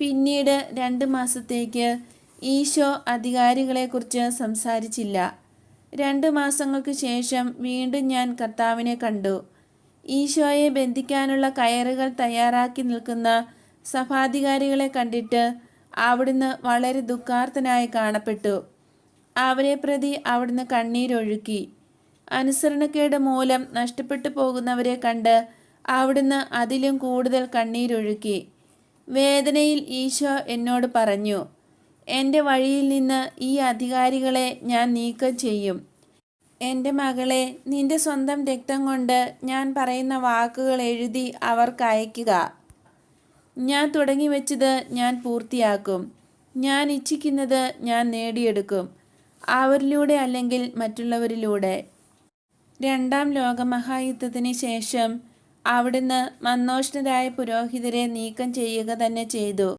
പിന്നീട് രണ്ട് മാസത്തേക്ക് ഈശോ അധികാരികളെക്കുറിച്ച് സംസാരിച്ചില്ല. രണ്ട് മാസങ്ങൾക്ക് ശേഷം വീണ്ടും ഞാൻ കർത്താവിനെ കണ്ടു. ഈശോയെ ബന്ധിക്കാനുള്ള കയറുകൾ തയ്യാറാക്കി നിൽക്കുന്ന സഭാധികാരികളെ കണ്ടിട്ട് അവിടുന്ന് വളരെ ദുഃഖാർത്ഥനായി കാണപ്പെട്ടു. അവരെ പ്രതി അവിടുന്ന് കണ്ണീരൊഴുക്കി. അനുസരണക്കേട് മൂലം നഷ്ടപ്പെട്ടു പോകുന്നവരെ കണ്ട് അവിടുന്ന് അതിലും കൂടുതൽ കണ്ണീരൊഴുക്കി. വേദനയിൽ ഈശോ എന്നോട് പറഞ്ഞു എന്റെ വഴിയിൽ നിന്ന് ഈ അധികാരികളെ ഞാൻ നീക്കം ചെയ്യും. എന്റെ മകളെ നിന്റെ സ്വന്തം രക്തം കൊണ്ട് ഞാൻ പറയുന്ന വാക്കുകൾ എഴുതി അവർക്ക് അയക്കുക ഞാൻ തുടങ്ങി വെച്ചത് ഞാൻ പൂർത്തിയാക്കും. ഞാൻ ഇച്ഛിക്കുന്നത് ഞാൻ നേടിയെടുക്കും. അവരിലൂടെ അല്ലെങ്കിൽ മറ്റുള്ളവരിലൂടെ. രണ്ടാം ലോകമഹായുദ്ധത്തിന് ശേഷം അവിടുന്ന് മന്നോഷ്ണരായ പുരോഹിതരെ നീക്കം ചെയ്യുക തന്നെ ചെയ്തു.